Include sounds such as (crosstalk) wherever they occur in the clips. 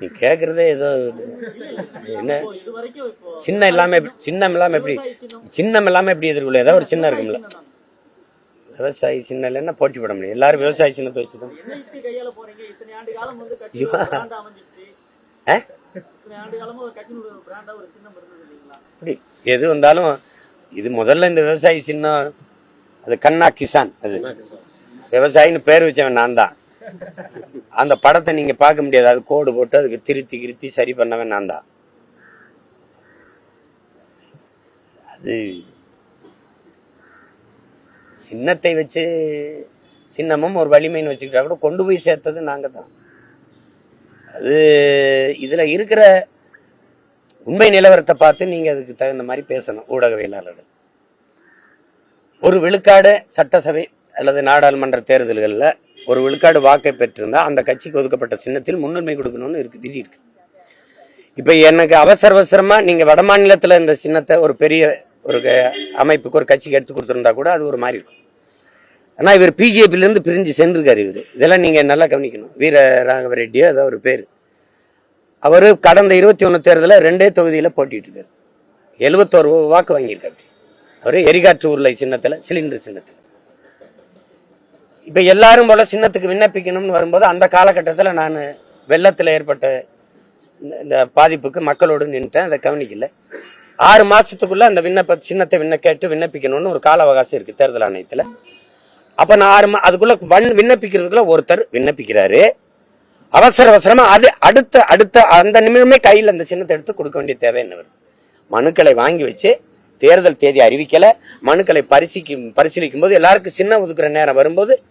நீ கேக்குறதே ஏதோ என்ன? சின்னம் இல்லாம எப்படி- சின்னம் இல்லாம எப்படி சின்னம் இல்லாம எப்படி எதிர்கொள்ள ஏதாவது ஒரு சின்னம் இருக்கும்ல. விவசாயி சின்னம் இல்லைன்னா போட்டி போட முடியும். எல்லாரும் விவசாய சின்னத்தை வச்சுதான். ஐயோ. ஆ? எது வந்தாலும் இது முதல்ல இந்த விவசாயி சின்னம் அது கண்ணா கிசான் அது. விவசாயின்னு பேர் வச்சவன் நான் தான் அந்த படத்தை நீங்க பார்க்க முடியாது. அது கோடு போட்டு அதுக்கு திருத்தி கிருத்தி சரி பண்ணவன் நான் தான். அது சின்னத்தை வச்சு சின்னமும் ஒரு வலிமைன்னு வச்சுக்கிட்டா கூட கொண்டு போய் சேர்த்தது நாங்க தான். அது இதுல இருக்கிற உண்மை நிலவரத்தை பார்த்து நீங்க அதுக்கு தகுந்த மாதிரி பேசணும் ஊடகவியலாளர்கள். ஒரு விழுக்காடு சட்டசபை அல்லது நாடாளுமன்ற தேர்தல்களில் ஒரு விழுக்காடு வாக்கை பெற்றிருந்தால் அந்த கட்சிக்கு ஒதுக்கப்பட்ட சின்னத்தில் முன்னுரிமை கொடுக்கணும்னு இருக்கு விதி இருக்கு. இப்போ எனக்கு அவசர அவசரமாக நீங்கள் வட மாநிலத்தில் இந்த சின்னத்தை ஒரு பெரிய ஒரு க- அமைப்புக்கு ஒரு கட்சிக்கு எடுத்து கொடுத்துருந்தா கூட அது ஒரு மாதிரி இருக்கும். ஆனால் இவர் பிஜேபியிலேருந்து பிரிஞ்சு சென்றிருக்காரு இவர். இதெல்லாம் நீங்கள் நல்லா கவனிக்கணும். வீர ராகவ ரெட்டியோ அதான் ஒரு பேர். அவர் கடந்த இருபத்தி ஒன்று தேர்தலில் ரெண்டே தொகுதியில் போட்டிட்டு இருக்காரு. எழுபத்தோரு வாக்கு வாங்கியிருக்காரு. அவர் எரிகாற்று உருளை சின்னத்தில் சிலிண்டர் சின்னத்தில். இப்போ எல்லாரும் போல சின்னத்துக்கு விண்ணப்பிக்கணும்னு வரும்போது அந்த காலகட்டத்தில் நான் வெள்ளத்தில் ஏற்பட்ட இந்த- இந்த பாதிப்புக்கு மக்களோடு நின்றுட்டேன் அதை கவனிக்கல. ஆறு மாதத்துக்குள்ளே அந்த விண்ணப்ப சின்னத்தை விண்ண கேட்டு விண்ணப்பிக்கணும்னு ஒரு கால அவகாசம் இருக்குது தேர்தல் ஆணையத்தில். அப்போ நான் ஆறு மா- அதுக்குள்ளே வன் விண்ணப்பிக்கிறதுக்குள்ளே ஒருத்தர் விண்ணப்பிக்கிறாரு. அவசர அவசரமாக அது அடுத்த அடுத்த அந்த நிமிடமே கையில் அந்த சின்னத்தை எடுத்து கொடுக்க வேண்டிய தேவை என்ன மனுக்களை வாங்கி வச்சு தேர்தல் தேதி அறிவிக்கலை. மனுக்களை பரிசீலிக்கும் பரிசீலிக்கும் போது எல்லாருக்கும் சின்ன ஒதுக்குற நேரம் வரும்போது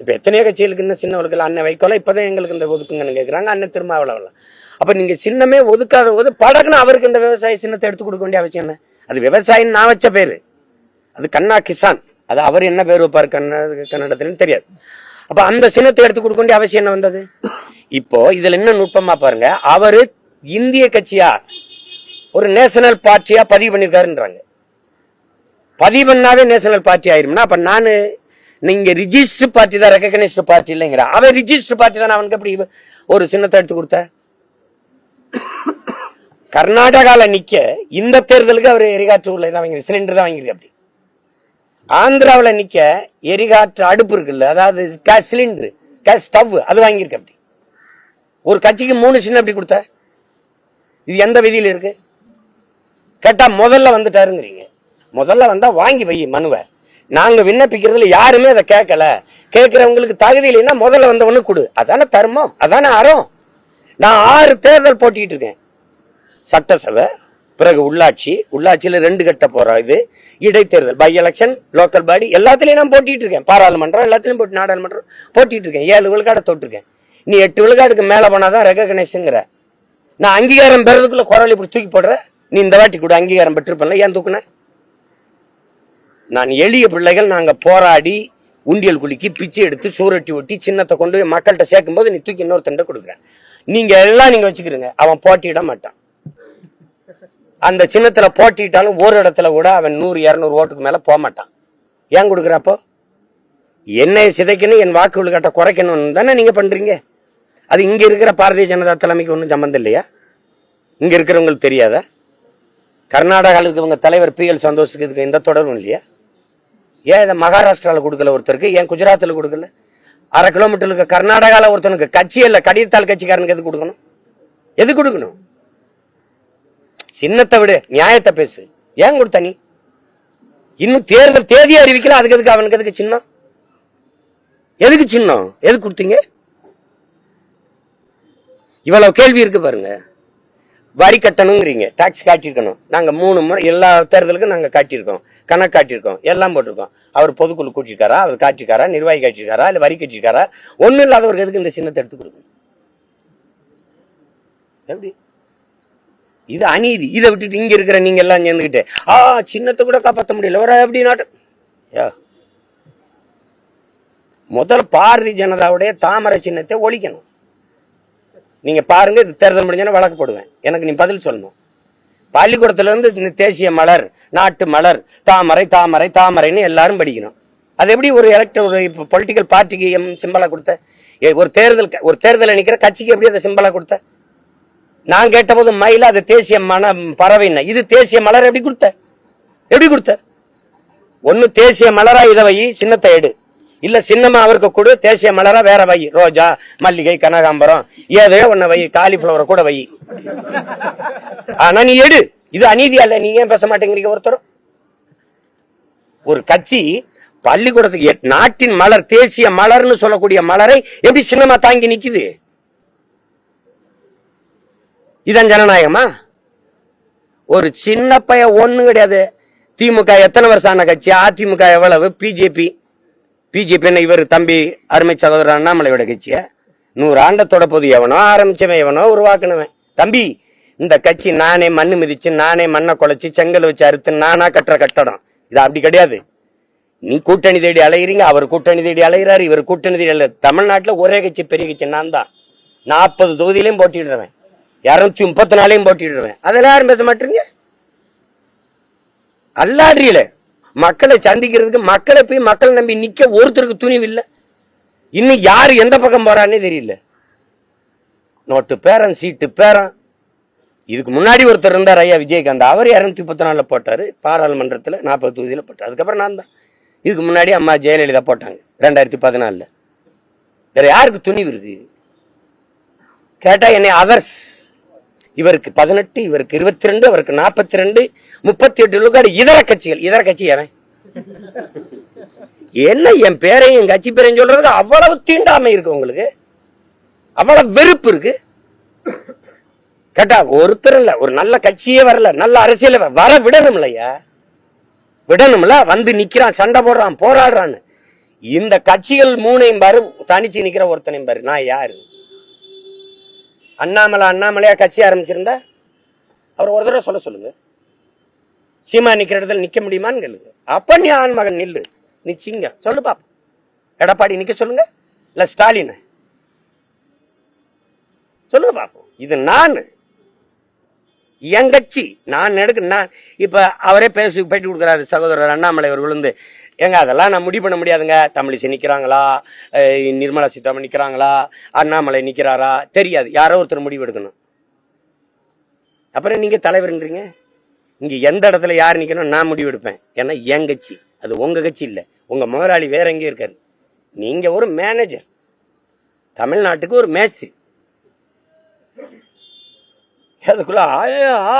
இப்ப எத்தனையோ கட்சிகளுக்கு இன்னும் சின்ன ஒதுக்கல அண்ணன் வைக்கோல இப்பதான் எங்களுக்கு இந்த ஒதுக்குங்கன்னு கேக்குறாங்க அண்ணன் திருமாவளவன் அப்ப நீங்க சின்னமே ஒதுக்காத போது படக்குன்னு அவருக்கு இந்த விவசாய சின்னத்தை எடுத்து கொடுக்க வேண்டிய அவசியம் என்ன? அது விவசாயின்னு நான் வச்ச பேரு. அது கண்ணா கிசான். அது அவர் என்ன பேர் வைப்பார் கன்னட கன்னடத்துலன்னு தெரியாது. அப்ப அந்த சின்னத்தை எடுத்து கொடுக்க வேண்டிய அவசியம் என்ன வந்தது? இப்போ இதுல என்ன நுட்பமா பாருங்க. அவரு இந்திய கட்சியா ஒரு நேஷனல் பார்ட்டியா பதிவு பண்ணியிருக்காருன்றாங்க பதிவு பண்ணாவே நேஷனல் பார்ட்டி ஆயிரும்னா அப்ப நானு நீங்க ரிஜிஸ்டர் பார்ட்டி தான் ரெக்கக்னைஸ்டு பார்ட்டி இல்லைங்கிற. அவன் ரிஜிஸ்டர் பார்ட்டி தான் அவனுக்கு எப்படி ஒரு சின்னத்தை எடுத்து கொடுத்த? கர்நாடகால நிக்க இந்த தேர்தலுக்கு அவர் எரிகாற்று உள்ள வாங்கி சிலிண்டர் தான் வாங்கிருக்கு அப்படி. ஆந்திராவுல நிக்க எரிகாற்று அடுப்பு இருக்குல்ல அதாவது கேஸ் சிலிண்டர் கேஸ் ஸ்டவ் அது வாங்கியிருக்கு அப்படி. ஒரு கட்சிக்கு மூணு சின்ன அப்படி கொடுத்த? இது எந்த விதியில இருக்கு? கேட்டா முதல்ல வந்துட்டாருங்கிறீங்க. முதல்ல வந்தா வாங்கி வை மனுவை. நாங்க விண்ணப்பிக்கிறதுல யாருமே அதை கேட்கல. கேட்கிறவங்களுக்கு தகுதி இல்லைன்னா முதல்ல வந்தவனு கொடு. அதானே தர்மம்? அதானே அறம்? நான் ஆறு தேர்தல் போட்டிட்டு இருக்கேன். சட்டசபை பிறகு உள்ளாட்சி உள்ளாட்சியில் ரெண்டு கட்ட போறோம் இது. இடைத்தேர்தல் பை எலெக்ஷன் லோக்கல் பாடி எல்லாத்துலயும் நான் போட்டிட்டு இருக்கேன். பாராளுமன்றம் எல்லாத்துலயும் போட்டு நாடாளுமன்றம் போட்டிட்டு இருக்கேன். ஏழு விழுக்காட தொட்டிருக்கேன். நீ எட்டு விழுக்காடுக்கு மேலே போனாதான் ரெகக்னைஸுங்கிற நான் அங்கீகாரம் பெறதுக்குள்ள குரல் இப்படி தூக்கி போடுற? நீ இந்த வாட்டி கூட அங்கீகாரம் பெற்றிருப்பேன்ல. ஏன் தூக்குன? நான் எளிய பிள்ளைகள் நாங்கள் போராடி உண்டியல் குலுக்கி பிச்சை எடுத்து சூரட்டி ஒட்டி சின்னத்தை கொண்டு போய் மக்கள்கிட்ட சேர்க்கும் போது நீ தூக்கி இன்னொருத்தண்ட கொடுக்குறேன். நீங்க எல்லாம் நீங்க வச்சுக்கிறீங்க அவன் போட்டியிட மாட்டான். அந்த சின்னத்துல போட்டிட்டாலும் ஒரு இடத்துல கூட அவன் நூறு இரநூறு ஓட்டுக்கு மேல போக மாட்டான். ஏன் கொடுக்குறப்போ என்னை சிதைக்கணும் என் வாக்கு விழுக்காட்ட குறைக்கணும்னு தானே நீங்க பண்றீங்க? அது இங்க இருக்கிற பாரதிய ஜனதா தலைமைக்கு ஒன்றும் சம்மந்தம் இல்லையா? இங்க இருக்கிறவங்களுக்கு தெரியாதா? கர்நாடகாவில் இருக்கிறவங்க தலைவர் பி எல் சந்தோஷுக்கு இதுக்கு எந்த தொடர்பும் இல்லையா? ஏன் இதை மகாராஷ்டிராவில் கொடுக்கல ஒருத்தருக்கு? ஏன் குஜராத்தில் கொடுக்கல? அரை கிலோமீட்டர் இருக்க கர்நாடகாவில் ஒருத்தனுக்கு கட்சி இல்ல கடிதத்தால் கட்சிக்காரனுக்கு எது கொடுக்கணும்? எது கொடுக்கணும்? சின்னத்தை விடு நியாயத்தை பேசு. ஏன் கொடுத்த நீ? இன்னும் தேர்தல் தேதி அறிவிக்கல அதுக்கு எதுக்கு அவனுக்கு எதுக்கு சின்னம்? எதுக்கு சின்னம்? எது கொடுத்தீங்க? இவ்வளவு கேள்வி இருக்கு பாருங்க. வரி கட்டணுங்கிறீங்க. டாக்ஸ் காட்டியிருக்கணும். நாங்கள் மூணு முறை எல்லா தேர்தலுக்கும் நாங்கள் காட்டியிருக்கோம். கணக்கு காட்டியிருக்கோம். எல்லாம் போட்டிருக்கோம். அவர் பொதுக்குழு கூட்டியிருக்காரா? அவர் காட்டியிருக்காரா? நிர்வாகி காட்டியிருக்காரா? இல்லை வரி கட்டியிருக்காரா? ஒன்றும் இல்லாதவருக்கு எதுக்கு இந்த சின்னத்தை எடுத்து கொடுக்கணும்? எப்படி? இது அநீதி. இதை விட்டுட்டு இங்கே இருக்கிற நீங்கள் எல்லாம் சேர்ந்துக்கிட்டு ஆ சின்னத்தை கூட காப்பாற்ற முடியல. ஒரு எப்படி நாட்டு யா. முதல் பாரதிய ஜனதாவுடைய தாமரை சின்னத்தை ஒழிக்கணும். நீங்கள் பாருங்கள் இது தேர்தல் முடிஞ்சோன்னா வழக்கு போடுவேன். எனக்கு நீ பதில் சொல்லணும். பள்ளிக்கூடத்துலேருந்து இந்த தேசிய மலர் நாட்டு மலர் தாமரை தாமரை தாமரைன்னு எல்லாரும் படிக்கணும். அது எப்படி ஒரு எலக்ட் ஒரு பொலிட்டிக்கல் பார்ட்டிக்கு எம் சிம்பலாக கொடுத்த? ஏ, ஒரு தேர்தல் ஒரு தேர்தலில் நிற்கிற கட்சிக்கு எப்படி அதை சிம்பலா கொடுத்த? நான் கேட்டபோது மயில் அது தேசிய மன பறவைன்னு இது தேசிய மலர் எப்படி கொடுத்த? எப்படி கொடுத்த? ஒன்று தேசிய மலரா இதை வை சின்னத்தை எடு. இல்ல சின்னமா அவருக்கு கொடு தேசிய மலரா வேற வை. ரோஜா மல்லிகை கனகாம்பரம். ஏதோ ஒண்ணு வை காலிஃபிளவரை கூட வை. ஆனா நீ எடு. இது அநீதி அல்ல. நீ ஏன் பேச மாட்டேங்கிறீங்க ஒருத்தரும்? ஒரு கட்சி பள்ளிக்கூடத்துக்கு எட்- நாட்டின் மலர் தேசிய மலர்னு சொல்லக்கூடிய மலரை எப்படி சின்னமா தாங்கி நிக்குது? இதான் ஜனநாயகமா? ஒரு சின்ன பையன் ஒண்ணு கிடையாது. திமுக எத்தனை வருஷம் ஆன கட்சி? அதிமுக எவ்வளவு? பிஜேபி. பிஜேபின்னா இவர் தம்பி அருமை சகோதரர் அண்ணாமலையோட கட்சியை? நூறு ஆண்டை தொடப்போது எவனோ ஆரம்பிச்சவன் எவனோ உருவாக்குனவன். தம்பி இந்த கட்சி நானே மண்ணு மிதிச்சு நானே மண்ணை குலைச்சி செங்கல் வச்சு அறுத்து நானா கட்டுற கட்டடம். இது அப்படி கிடையாது. நீ கூட்டணி தேடி அலைகிறீங்க அவர் கூட்டணி தேடி அலைகிறாரு இவர் கூட்டணி தேடி அலை தமிழ்நாட்டில் ஒரே கட்சி பெரிய கட்சி நான் தான். நாற்பது தொகுதியிலையும் போட்டிடுறேன் இரநூத்தி முப்பத்தி நாலையும் போட்டிடுறேன் அதெல்லாம் யாரும் பேச மாட்டீங்க? அல்லாடுறீங்களே மக்களை சந்திக்கிறதுக்கு மக்களை போய் மக்களை நம்பி நிக்க ஒருத்தருக்கு துணிவு இல்லை இன்னும் யாரு எந்த பக்கம் போறான்னே தெரியல. நோட்டு பேரன் சீட்டு பேரன் இதுக்கு முன்னாடி ஒருத்தர் இருந்தார் ஐயா விஜயகாந்த். அவர் இரநூத்தி முப்பத்தி நாலில் போட்டாரு. பாராளுமன்றத்தில் நாற்பது தொகுதியில போட்டார். அதுக்கப்புறம் நான் தான். இதுக்கு முன்னாடி அம்மா ஜெயலலிதா போட்டாங்க ரெண்டாயிரத்தி பதினாலுல வேற யாருக்கு துணிவு இருக்கு? கேட்டால் என்னை அதர்ஸ் இவருக்கு பதினெட்டு இவருக்கு இருபத்தி ரெண்டு அவருக்கு நாற்பத்தி ரெண்டு முப்பத்தி எட்டு இதர கட்சிகள். இதர கட்சி யாரன் என்ன என் பேரையும் என் கட்சி பேரையும் சொல்றதுக்கு அவ்வளவு தீண்டாமை இருக்கு உங்களுக்கு? அவ்வளவு வெறுப்பு இருக்கு? கேட்டா ஒருத்தர் இல்ல ஒரு நல்ல கட்சியே வரல நல்ல அரசியல் வர விடணும் இல்லையா? விடணும்ல வந்து நிக்கிறான் சண்டை போடுறான் போராடுறான்னு. இந்த கட்சிகள் மூணையும் பாரு தனிச்சு நிக்கிற ஒருத்தனையும் பாரு நான் யாரு? அண்ணாமலை அண்ணாமலையா கட்சி ஆரம்பிச்சிருந்தா? அவர் ஒரு தடவை சொல்ல சொல்லுங்க. சீமா நிக்கிற இடத்துல நிக்க முடியுமான்னு கேளுங்க. அப்ப நீ ஆண் மகன் நில்லு. நிச்சிங்க சொல்லு பாப்பா எடப்பாடி நிக்க சொல்லுங்க. இல்ல ஸ்டாலின். சொல்லுங்க பாப்போம். இது நான். என் கட்சி. நான் எடுக்க நான் இப்ப அவரே பேசி பேட்டி கொடுக்குறாரு சகோதரர் அண்ணாமலை அவர்கள் வந்து ஏங்க அதெல்லாம் நான் முடிவு பண்ண முடியாதுங்க. தமிழிசை நிற்கிறாங்களா நிர்மலா சீதாராமன் நிற்கிறாங்களா அண்ணாமலை நிற்கிறாரா தெரியாது. யாரோ ஒருத்தர் முடிவு எடுக்கணும். அப்புறம் நீங்கள் தலைவருங்கிறீங்க இங்கே எந்த இடத்துல யார் நிற்கணும் நான் முடிவு எடுப்பேன். ஏன்னா என் கட்சி. அது உங்கள் கட்சி இல்லை. உங்கள் முதலாளி வேற எங்கேயும் இருக்காரு. நீங்கள் ஒரு மேனேஜர் தமிழ்நாட்டுக்கு ஒரு மேஸ்திரி. அதுக்குள்ள ஆ,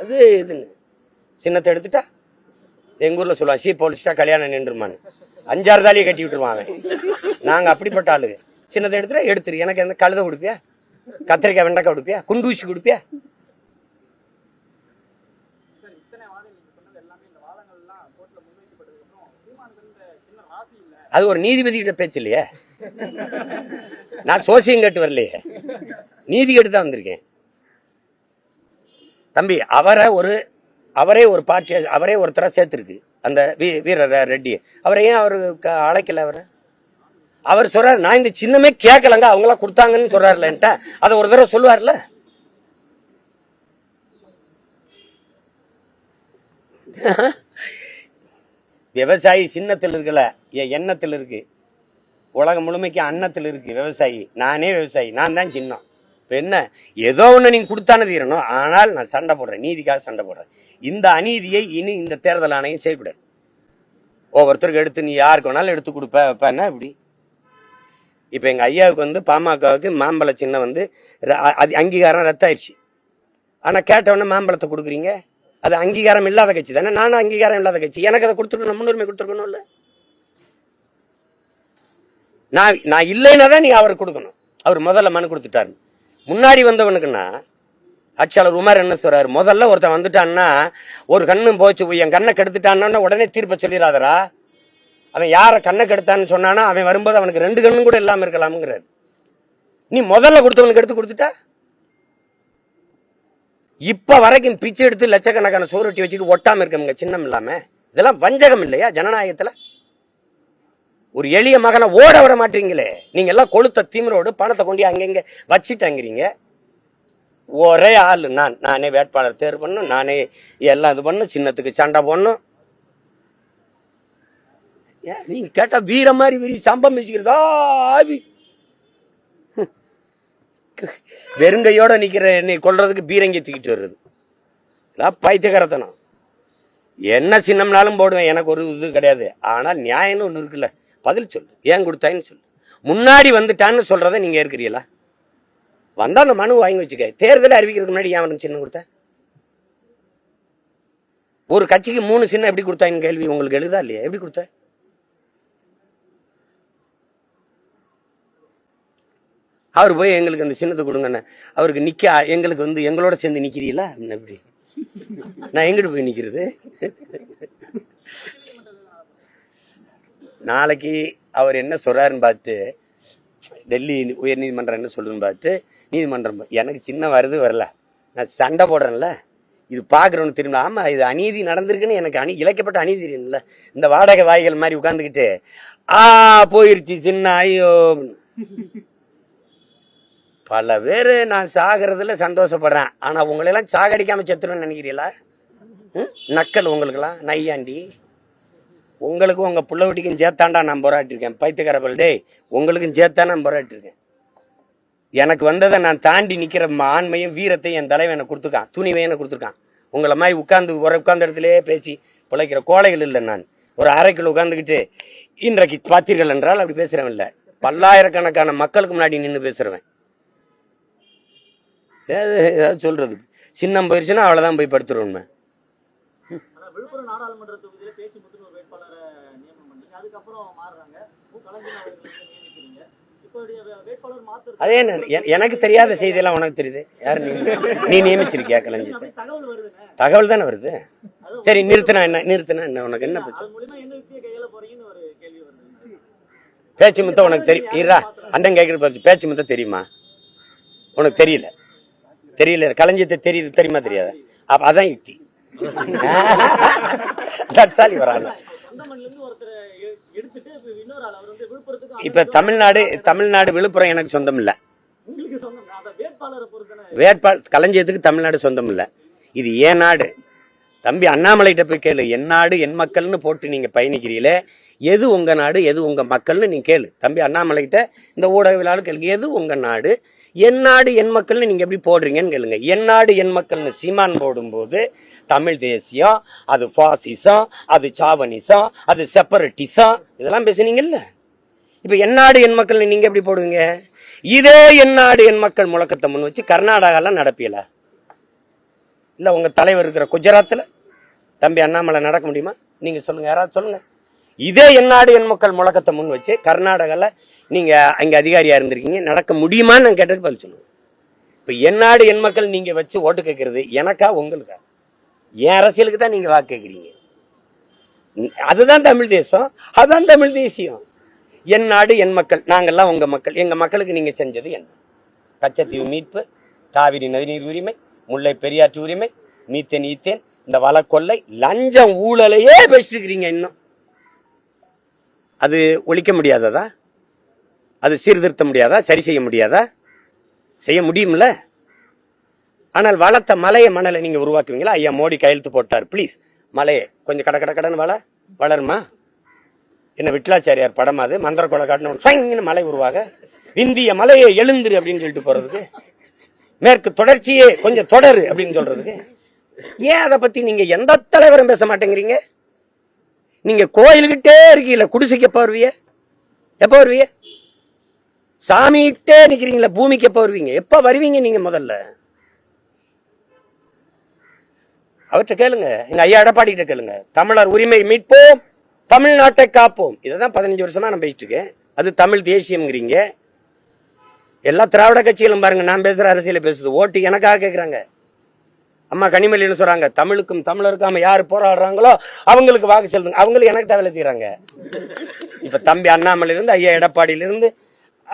அது இதுன்னு. சின்னத்தை எடுத்துட்டா? எங்க ஊர்ல சொல்லுவா சீ போலிச்சிட்டா கல்யாணம் நின்றுமான்னு. அஞ்சாறு தாலியை கட்டி விட்டுருவான் அவன். நாங்க அப்படிப்பட்ட ஆளுங்க. சின்னதை எடுத்துட்டா எடுத்துரு. எனக்கு எந்த கழுதை கொடுப்பியா கத்திரிக்காய் வெண்டைக்காய் கொடுப்பியா குண்டூசி கொடுப்பியா அது ஒரு நீதிபதி கிட்ட பேச்சு இல்லையே? நான் சோசியம் கேட்டு வரலையே. நீதி கேட்டு தான் வந்திருக்கேன். தம்பி அவரை ஒரு அவரே ஒரு பார்ட்டி அவரே ஒருத்தராக சேர்த்துருக்கு அந்த வீ வீர ரெட்டி அவரை ஏன் அவரு க- அழைக்கல அவரை? அவர் சொல்றாரு நான் இந்த சின்னமே கேட்கலங்க அவங்களாம் கொடுத்தாங்கன்னு சொல்றாருல அதை ஒரு தடவை சொல்லுவார்ல? விவசாயி சின்னத்தில் இருக்கல என் எண்ணத்தில் இருக்கு. உலகம் முழுமைக்கு அன்னத்தில் இருக்கு விவசாயி. நானே விவசாயி நான் தான் சின்னம். இப்போ என்ன? ஏதோ ஒன்று நீங்கள் கொடுத்தானே தீரணும். ஆனால் நான் சண்டை போடுறேன். நீதிக்காக சண்டை போடுறேன். இந்த அநீதியை இனி இந்த தேர்தல் ஆணையம் செய்யக்கூடாது. ஒவ்வொருத்தருக்கு எடுத்து நீ யாருக்கு வேணாலும் எடுத்து கொடுப்ப. என்ன இப்படி? இப்போ எங்கள் ஐயாவுக்கு வந்து பாமகவுக்கு மாம்பழ சின்ன வந்து ர- அ- அது அங்கீகாரம் ரத்தாயிருச்சு. ஆனால் கேட்டவொடனே மாம்பழத்தை கொடுக்குறீங்க? அது அங்கீகாரம் இல்லாத கட்சி தானே? நானும் அங்கீகாரம் இல்லாத கட்சி. எனக்கு அதை கொடுத்துருக்கணும் முன்னுரிமை கொடுத்துருக்கணும் இல்லை நான் நான் இல்லைன்னா தான் நீ அவருக்கு கொடுக்கணும். அவர் முதல்ல மனு கொடுத்துட்டாரு. முன்னாடி வந்தவனுக்குன்னா ஆட்சியாளர் உமர் என்ன சொல்றாரு? முதல்ல ஒருத்தன் வந்துட்டான்னா ஒரு கண்ணும் போச்சு என் கண்ணை கெடுத்துட்டான்னா உடனே தீர்ப்பை சொல்லிடாதரா அவன் யாரை கண்ணை கெடுத்தான்னு சொன்னானா அவன் வரும்போது அவனுக்கு ரெண்டு கண்ணும் கூட இல்லாம இருக்கலாம்ங்கிறார். நீ முதல்ல கொடுத்தவனுக்கு எடுத்து கொடுத்துட்டா? இப்ப வரைக்கும் பிச்சை எடுத்து லட்சக்கணக்கான சோறுட்டி வச்சுட்டு ஒட்டாம இருக்கவங்க சின்னம் இல்லாம. இதெல்லாம் வஞ்சகம் இல்லையா ஜனநாயகத்துல? ஒரு எளிய மகனை ஓட விட மாட்டீங்களே. நீங்க எல்லாம் கொளுத்த திமிரோடு பணத்தை கொண்டு அங்கங்க வச்சுட்டாங்கிறீங்க. ஒரே ஆள் நான். நானே வேட்பாளர் தேர்வு பண்ணும் நானே எல்லாம் இது பண்ணும் சின்னத்துக்கு சண்டை போடணும். ஏன்? நீங்க கேட்டா வீர மாதிரி வீரி சம்பம் வச்சுக்கிறதா ஆவி. வெறுங்கையோட நிக்கிற என்னை கொள்றதுக்கு பீரங்கி தூக்கிட்டு வருது. பைத்தியகரத்தனம் என்ன சின்னம்னாலும் போடுவேன். எனக்கு ஒரு இது கிடையாது. ஆனா நியாயம்னு ஒண்ணு இருக்குல்ல. பதில் சொல்லு. ஏன் கொடுத்தாயின்னு சொல்லு. முன்னாடி வந்துட்டான்னு சொல்றதை நீங்க இருக்கிறீங்களா வந்தால் அந்த மனு வாங்கி வச்சுக்க. தேர்தல் அறிவிக்கிறதுக்கு முன்னாடி ஏன் வந்து சின்ன கொடுத்த? ஒரு கட்சிக்கு மூணு சின்ன எப்படி கொடுத்தாயின்னு கேள்வி உங்களுக்கு எழுதா இல்லையா? எப்படி கொடுத்த? அவர் போய் எங்களுக்கு அந்த சின்னத்தை கொடுங்கண்ணே. அவருக்கு நிற்க எங்களுக்கு வந்து எங்களோட சேர்ந்து நிக்கிறீங்களா? எப்படி நான் எங்கிட்டு போய் நிக்கிறது? நாளைக்கு அவர் என்ன சொல்கிறாருன்னு பார்த்து டெல்லி உயர் நீதிமன்றம் என்ன சொல்லுன்னு பார்த்து நீதிமன்றம் எனக்கு சின்ன வருது வரல. நான் சண்டை போடுறேன்ல. இது பார்க்குறவனு திரும்ப ஆமாம் இது அநீதி நடந்திருக்குன்னு எனக்கு அணி இழைக்கப்பட்ட அநீதி தெரியும்ல இந்த வாடகை வாய்கள் மாதிரி உட்காந்துக்கிட்டு ஆ போயிருச்சு சின்ன ஐயோ. பல பேர் நான் சாகிறதுல சந்தோஷப்படுறேன். ஆனால் உங்களெல்லாம் சாகடிக்காமல் செத்துருன்னு நினைக்கிறீங்களா? ம்? நக்கல் உங்களுக்கெல்லாம் நையாண்டி. உங்களுக்கும் உங்கள் பிள்ளை வீட்டுக்கும் சேர்த்தாண்டா நான் போராட்டிருக்கேன் பைத்தியக்காரப்பல். டே உங்களுக்கும் சேர்த்தா நான் போராட்டிருக்கேன் எனக்கு வந்ததை நான் தாண்டி நிற்கிற ம- ஆண்மையும் வீரத்தையும் என் தலைவன் எனக்கு கொடுத்துருக்கான். துணிவை எனக்கு கொடுத்துருக்கான். உங்களை மாதிரி உட்காந்து ஒரு உட்காந்த இடத்துலையே பேசி பிழைக்கிற கோழைகள் இல்லை நான். ஒரு அறைக்குள்ள உட்காந்துக்கிட்டு இன்றைக்கு பார்த்தீர்கள் என்றால் அப்படி பேசுகிறவன் இல்லை. பல்லாயிரக்கணக்கான மக்களுக்கு முன்னாடி நின்று பேசுகிறவன் ஏதாவது ஏதாவது சொல்றது சின்னம் போயிடுச்சுன்னா அவ்வளோதான் போய் படுத்துருவோம் விழுப்புரம் நாடாளுமன்றத்துக்கு தொகுதியில பேச்சு முத்துன்னு ஒரு வேட்பாளரை நியமனம் பண்ணீங்க அதுக்கப்புறம் மாறுறாங்க. கலைஞர் அவர்கள் நியமிக்கிறீங்க. அதே எனக்கு தெரியாத செய்தியெல்லாம் உனக்கு தெரியுது. யார் நீ நீ நியமிச்சிருக்கியா கலைஞத்தை தகவல் தானே வருது? சரி நிறுத்தினா என்ன நிறுத்தினா என்ன உனக்கு? என்ன பேச்சு முத்த உனக்கு தெரியும் இருடா அண்ணன் கேட்குற பார்த்து பேச்சு முத்த தெரியுமா? உனக்கு தெரியல. தெரியல களஞ்சியத்தை தெரியுது தெரியுமா தெரியாதா? அப்ப அதான் யுக்தி. (laughs) தட்சாலி வராங்க இப்ப தமிழ்நாடு தமிழ்நாடு விழுப்புரம் எனக்கு சொந்தம் இல்ல. வேட்பாளரை களஞ்சியத்துக்கு தமிழ்நாடு சொந்தம் இல்ல. இது ஏன் நாடு? தம்பி அண்ணாமலைகிட்ட போய் கேளு. என் நாடு என் மக்கள்னு போட்டு நீங்க பயணிக்கிறீங்களே. எது உங்க நாடு எது உங்க மக்கள்னு நீ கேளு. தம்பி அண்ணாமலைகிட்ட இந்த ஊடகவியலாளர் கேளுங்க. எது உங்க நாடு என் நாடு என் மக்கள்னு நீங்க எப்படி போடுறீங்கன்னு கேளுங்க. என் நாடு என் மக்கள்னு சீமான் போடும்போது தமிழ் தேசியம் அது பாசிசம் அது சாவனிசம் அது செப்பரட்டிசம் இதெல்லாம் பேசுனீங்கல்ல? இப்ப என்னாடு என் மக்கள் நீங்க எப்படி போடுவீங்க? இதே என்னாடு என் மக்கள் முழக்கத்தை முன் வச்சு கர்நாடகாலாம் நடப்பியல. இல்ல உங்க தலைவர் இருக்கிற குஜராத்ல? தம்பி அண்ணாமலை நடக்க முடியுமா? நீங்க சொல்லுங்க யாராவது சொல்லுங்க. இதே என்னாடு என் மக்கள் முழக்கத்தை முன் வச்சு கர்நாடகால நீங்க அங்க அதிகாரியா இருந்திருக்கீங்க. நடக்க முடியுமான்னு நான் கேட்டதுக்கு பதில் சொல்லுங்க. இப்ப என்னாடு என் மக்கள் நீங்க வச்சு ஓட்டு கேட்கறது எனக்கா உங்களுக்கா? என் அரசியலுக்கு தான் நீங்கள் வாக்கு கேட்குறீங்க அதுதான் தமிழ் தேசம் அதுதான் தமிழ் தேசியம். என் நாடு என் மக்கள் நாங்கள்லாம் உங்கள் மக்கள். எங்கள் மக்களுக்கு நீங்கள் செஞ்சது என்ன? கச்சத்தீவு மீட்பு காவிரி நதிநீர் உரிமை முல்லை பெரியாற்று உரிமை மீத்தேன் ஈத்தேன் இந்த வளக்கொள்ளை லஞ்சம் ஊழலையே பேசிருக்கிறீங்க இன்னும். அது ஒழிக்க முடியாததா? அது சீர்திருத்த முடியாதா? சரி செய்ய முடியாதா? செய்ய முடியும்ல? ஆனால் வளர்த்த மலையை மணலை நீங்க உருவாக்குவீங்களா? ஐயா மோடி கையெழுத்து போட்டார். ப்ளீஸ் மலையை. கொஞ்சம் கட கட கடன் வள. வளருமா? என்ன விட்லாச்சாரியார் படம் அது? மந்திர கொலை காட்டின மலை உருவாக. இந்திய மலையை எழுந்துரு அப்படின்னு சொல்லிட்டு போறதுக்கு. மேற்கு தொடர்ச்சியே கொஞ்சம் தொடரு அப்படின்னு சொல்றதுக்கு. ஏன் அதை பத்தி நீங்க எந்த தலைவரும் பேச மாட்டேங்கிறீங்க? நீங்க கோயிலுக்கிட்டே இருக்கீங்கள குடிசைக்கு எப்போ வருவிய எப்போ வருவிய சாமிகிட்டே நிற்கிறீங்களா பூமிக்கு எப்போ வருவீங்க? எப்போ வருவீங்க நீங்கள் முதல்ல? அவர்கிட்ட கேளுங்க. எங்க ஐயா எடப்பாடி கிட்ட கேளுங்க. தமிழர் உரிமை மீட்போம் தமிழ்நாட்டை காப்போம். இதைதான் பதினஞ்சு வருஷமா நான் பேசிட்டு இருக்கேன் அது தமிழ் தேசியம்ங்கிறீங்க. எல்லா திராவிட கட்சிகளும் பாருங்க நான் பேசுற அரசியல பேசுது. ஓட்டு எனக்காக கேட்குறாங்க அம்மா கனிமொழின்னு சொல்றாங்க தமிழுக்கும் தமிழருக்கும் யாரு போராடுறாங்களோ அவங்களுக்கு வாக்கு செலுத்துங்க. அவங்களுக்கு எனக்கு தவிர செய்யறாங்க இப்ப தம்பி அண்ணாமலையிலிருந்து ஐயா எடப்பாடியிலிருந்து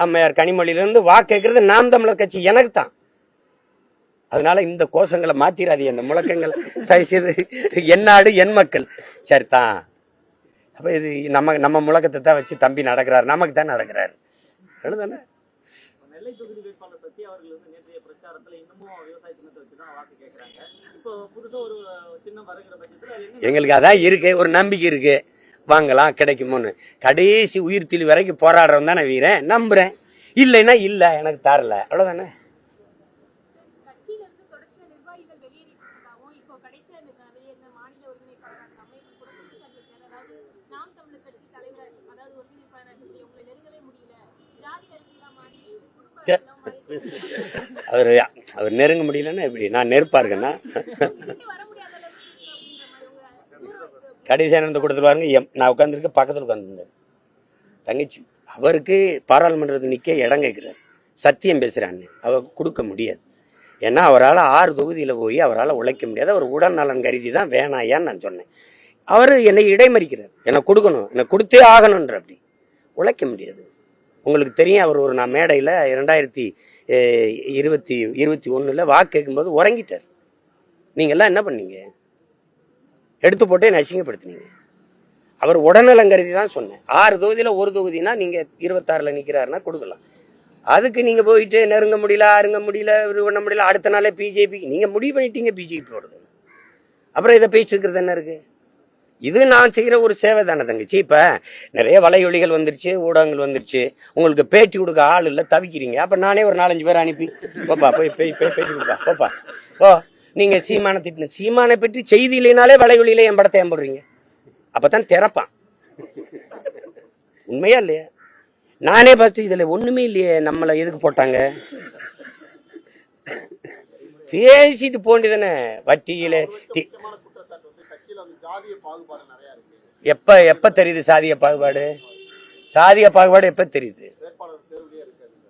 அம்மையார் கனிமொழியிலிருந்து வாக்கு கேட்கறது நாம் தமிழர் கட்சி எனக்கு தான். அதனால இந்த கோஷங்களை மாத்திராதீங்க இந்த முழக்கங்களை. தயவு செய்து என் நாடு என் மக்கள். சரிதான் அப்ப இது நம்ம நம்ம முழக்கத்தை தான் வச்சு தம்பி நடக்கிறாரு. நமக்கு தான் நடக்கிறாரு. அவ்வளவுதானே? நெல்லை தொகுதி வேட்பாளர் சத்யா அவர்கள் வந்து நேற்றைய பிரச்சாரத்துல இன்னமும் விவசாய சின்னத்தை வச்சு தான் வாக்கு கேட்கறாங்க இப்போ புதுசா ஒரு சின்னம் வருகிற பட்சத்துல அது என்ன எங்களுக்கு அதான் இருக்கு ஒரு நம்பிக்கை இருக்கு. வாங்கலாம் கிடைக்குமோன்னு. கடைசி உயிர் திலி வரைக்கும் போராடுறவன் தானே வீரன். நம்புறேன். இல்லைன்னா இல்ல எனக்கு தரல. அவ்வளவுதானே இப்போ கடைசியா இந்த நிறைய இந்த மாநில ஒருங்கிணைப்பாளர் அந்த அமைப்பு கூட குற்றச்சாட்டு வைக்கிறாரு. அதாவது நாம் தமிழர் கட்சி தலைவர் அதாவது ஒருங்கிணைப்பாளர் இப்படி உங்களை நெருங்கவே முடியல ஜாதி அரசியலா மாறி குடும்ப அரசியலா மாறி அவர் அவர் நெருங்க முடியலன்னா எப்படி? நான் நெருப்பா இருக்கேன்னா? கிட்ட வர கடைசியாக பாருங்க. எம் நான் உட்காந்துருக்க பக்கத்தில் உட்காந்துருந்தேன் தங்கச்சி அவருக்கு பாராளுமன்றத்தில் நிற்க இடம் கேட்குறாரு. சத்தியம் பேசுகிறான்னு அவர் கொடுக்க முடியாது. ஏன்னா அவரால் ஆறு தொகுதியில் போய் அவரால் உழைக்க முடியாது. அவர் உடல் நலன் கருதி தான் வேணாயான்னு நான் சொன்னேன். அவர் என்னை இடைமறிக்கிறார். என்னை கொடுக்கணும். என்னை கொடுத்தே ஆகணுன்ற அப்படி. உழைக்க முடியாது. உங்களுக்கு தெரியும் அவர் ஒரு நான் மேடையில் இரண்டாயிரத்தி இருபத்தி இருபத்தி ஒன்றில் வாக்கு கேட்கும்போது உறங்கிட்டார். நீங்கள்லாம் என்ன பண்ணீங்க? எடுத்து போட்டு என்னை அசிங்கப்படுத்தினீங்க. அவர் உடல்நலம் கருதி தான் சொன்னேன். ஆறு தொகுதியில் ஒரு தொகுதினா நீங்கள் இருபத்தாறில் நிற்கிறாருன்னா கொடுக்கலாம். அதுக்கு நீங்கள் போயிட்டு நெருங்க முடியல அருங்க முடியல இது பண்ண முடியல அடுத்த நாளே பிஜேபி நீங்கள் முடிவு பண்ணிட்டீங்க பிஜேபி போடுறது. அப்புறம் இதை பேசிட்டு என்ன இருக்குது இது நான் செய்கிற ஒரு சேவை தானே தங்கச்சி. இப்போ நிறைய வலையொலிகள் வந்துருச்சு ஊடகங்கள் வந்துருச்சு. உங்களுக்கு பேட்டி கொடுக்க ஆள் இல்லை தவிக்கிறீங்க. அப்போ நானே ஒரு நாலஞ்சு பேர் அனுப்பி போப்பா போய் போய் போய் பேட்டி கொடுப்பா போப்பா. ஓ நீங்கள் சீமான திட்டின சீமானை பற்றி செய்தி இல்லைனாலே வலையொலியில் என் படத்தை ஏன்படுறீங்க அப்போ தான் திறப்பான். உண்மையா இல்லையா? நானே பார்த்து இதில் ஒன்றுமே இல்லையே நம்மளை எதுக்கு போட்டாங்க? பேசிட்டு போண்டிதானே வட்டியில் எப்ப எப்ப தெரியுது சாதிய பாகுபாடு? சாதிய பாகுபாடு எப்ப தெரியுது?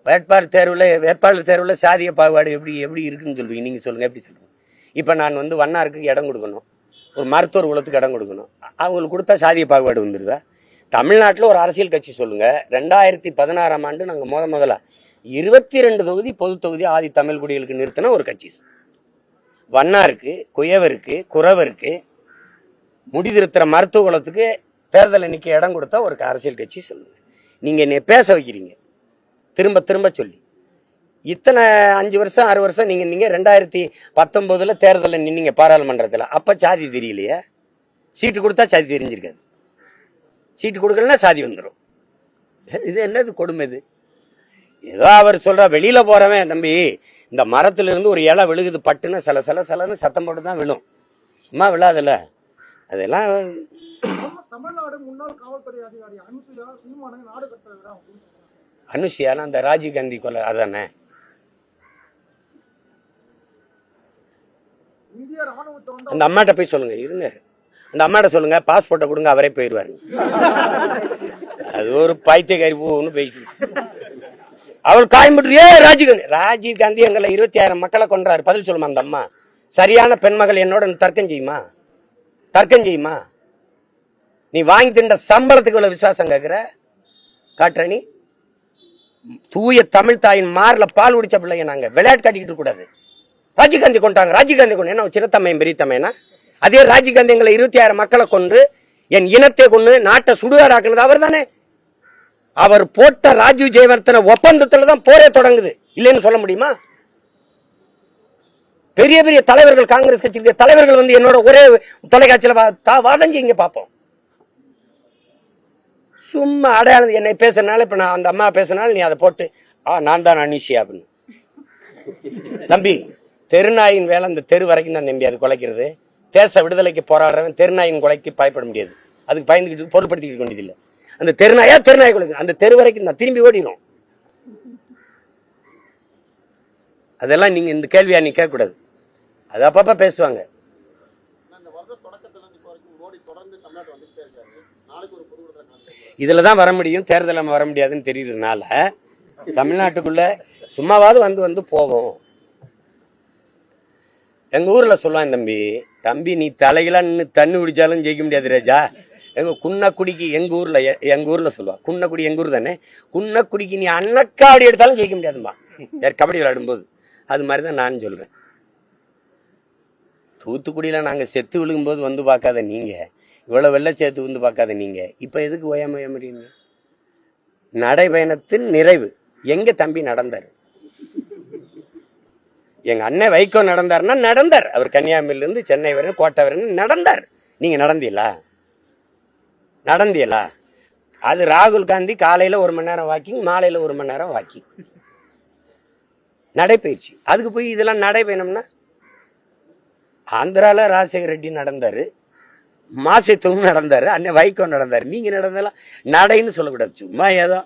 வேட்பாளர் தேர்வில் வேட்பாளர் தேர்வில் சாதிய பாகுபாடு எப்படி எப்படி இருக்குன்னு சொல்லுவீங்க நீங்கள் சொல்லுங்கள் எப்படி சொல்லுங்க இப்போ நான் வந்து வண்ணாருக்கு இடம் கொடுக்கணும். ஒரு மருத்துவர் குலத்துக்கு இடம் கொடுக்கணும். அவங்களுக்கு கொடுத்தா சாதிய பாகுபாடு வந்துடுதா தமிழ்நாட்டில் ஒரு அரசியல் கட்சி சொல்லுங்கள் ரெண்டாயிரத்தி பதினாறாம் ஆண்டு நாங்கள் முத முதல்ல இருபத்தி ரெண்டு தொகுதி பொது தொகுதி ஆதி தமிழ் குடிகளுக்கு நிறுத்தின ஒரு கட்சி வண்ணாருக்கு குயவருக்கு குறவருக்கு முடிதிருத்துற மருத்துவ குலத்துக்கு தேர்தல் எண்ணிக்கை இடம் கொடுத்தா ஒரு அரசியல் கட்சி சொல்லுங்க நீங்கள் என்னை பேச வைக்கிறீங்க. திரும்ப திரும்ப சொல்லி. இத்தனை அஞ்சு வருஷம் ஆறு வருஷம் நீங்கள் நீங்கள் ரெண்டாயிரத்தி பத்தொம்போதில் தேர்தலில் நின்னீங்க பாராளுமன்றத்தில். அப்போ சாதி தெரியலையே. சீட்டு கொடுத்தா சாதி தெரிஞ்சிருக்காது. சீட்டு கொடுக்கலன்னா சாதி வந்துடும் இது என்னது கொடுமை இது? ஏதோ அவர் சொல்ற வெளியில் போகிறவன் தம்பி இந்த மரத்துலேருந்து ஒரு இலை விழுகுது பட்டுன்னு சில சில சிலன்னு சத்தம் போட்டு தான் விழும். சும்மா விழாதுல்ல. அதெல்லாம் தமிழ்- தமிழ்நாடு முன்னாள் காவல்துறை அதிகாரி அனுசுயா சீமானை நாடு கட்டுறதுதான் அப்படின்னு சொல்றாங்க. அனுஷியான அந்த ராஜீவ் காந்தி கொலை அதானே? அந்த அம்மாட்ட போய் சொல்லுங்க இருங்க. அந்த அம்மாட்ட சொல்லுங்க பாஸ்போர்ட்டை கொடுங்க அவரே போயிடுவாரு அது ஒரு பைத்தியக்காரி பூன்னு போயிட்டு அவள் காயம்புட்டு ஏ ராஜீவ் காந்தி ராஜீவ் காந்தி எங்களை இருபத்தி ஆயிரம் மக்களை கொன்றாரு. பதில் சொல்லுமா அந்த அம்மா? சரியான பெண்மகள் என்னோட தர்க்கம் செய்யுமா? தர்க்கம் செய்யுமா? நீ வாங்கி தின்ற சம்பளத்துக்கு உள்ள விசுவாசம் கேட்குற காட்டுற நீ தூய தமிழ் தாயின் மாரில் பால் குடிச்ச பிள்ளைங்க நாங்கள் விளையாட்டு காட்டிக்கிட்டு கூடாது. ராஜீவ்காந்தி கொண்டாங்க ராஜீவ்காந்தி கொண்டு என்ன சின்னத்தம்மையும் பெரியத்தம்மைனா அதே ராஜீவ்காந்தி எங்களை இருபத்தி ஆயிரம் மக்களை கொண்டு என் இனத்தை கொண்டு நாட்டை சுடுகாடாக்குனது அவர் தானே அவர் போட்ட ராஜீவ் ஜெயவர்த்தன ஒப்பந்தத்தில் தான் போரே தொடங்குது. இல்லைன்னு சொல்ல முடியுமா? பெரிய பெரிய தலைவர்கள் காங்கிரஸ் கட்சியுடைய தலைவர்கள் வந்து என்னோட ஒரே தொலைக்காட்சியில் வா- தா- பார்ப்போம் சும்மா அடையாளம் என்னை பேசுறதுனால இப்போ நான் அந்த அம்மா பேசுனால நீ அதை போட்டு ஆ நான் தான் அனிஷியா அப்படின்னு. தம்பி தெருநாயின் வேலை அந்த தெரு வரைக்கும் தான் தம்பி அது குலைக்கிறது. தேச விடுதலைக்கு போராடுறவன் தெருநாயின் கொலைக்கு பயப்பட முடியாது. அதுக்கு பயந்துக்கிட்டு பொருட்படுத்திக்கிட்டு வேண்டியதில்லை. அந்த தெருநாயா தெருநாய் குலைக்கு அந்த தெரு வரைக்கும் தான் திரும்பி ஓடிடும் அதெல்லாம் நீங்கள் இந்த கேள்வியாக நீ கேட்கக்கூடாது. அது அப்பப்ப பேசுவாங்க. இதுல தான் வர முடியும். தேர்தலில் வர முடியாதுன்னு தெரியுறதுனால தமிழ்நாட்டுக்குள்ள சும்மாவாவது வந்து வந்து போவோம் எங்க ஊர்ல சொல்லுவான் தம்பி தம்பி நீ தலையில நின்று தண்ணி குடிச்சாலும் ஜெயிக்க முடியாது ராஜா. எங்க குன்னக்குடிக்கு எங்க ஊர்ல எ- எங்க ஊர்ல சொல்லுவா. குன்னக்குடி எங்க ஊர் தானே? குன்னக்குடிக்கு நீ அன்னக்காவடி எடுத்தாலும் ஜெயிக்க முடியாதுமா யார் கபடி விளையாடும்போது. அது மாதிரி தான் நான் சொல்றேன். தூத்துக்குடியில் நாங்கள் செத்து விழுகும்போது வந்து பார்க்காத நீங்கள் இவ்வளோ வெள்ளை சேர்த்து வந்து பார்க்காத நீங்கள் இப்போ எதுக்கு ஓயாம முடியுங்க நடைபயணத்தின் நிறைவு. எங்கே தம்பி நடந்தார்? எங்கள் அண்ணன் வைகோ நடந்தாருன்னா நடந்தார். அவர் கன்னியாகுமரியிலேருந்து சென்னை வரை கோட்டை வரை நடந்தார். நீங்கள் நடந்தீங்களா? நடந்தீங்களா? அது ராகுல் காந்தி காலையில் ஒரு மணி நேரம் வாக்கிங் மாலையில் ஒரு மணி நேரம் வாக்கிங் நடைப்பயிற்சி அதுக்கு போய் இதெல்லாம் நடைபயணம்னா ஆந்திராவில் ராஜசேகர ரெட்டி நடந்தார் மாசித்துவம் நடந்தார் அன்னை வைகோ நடந்தார். நீங்கள் நடந்தாலும் நடைன்னு சொல்லக்கூடாது. சும்மா ஏதோ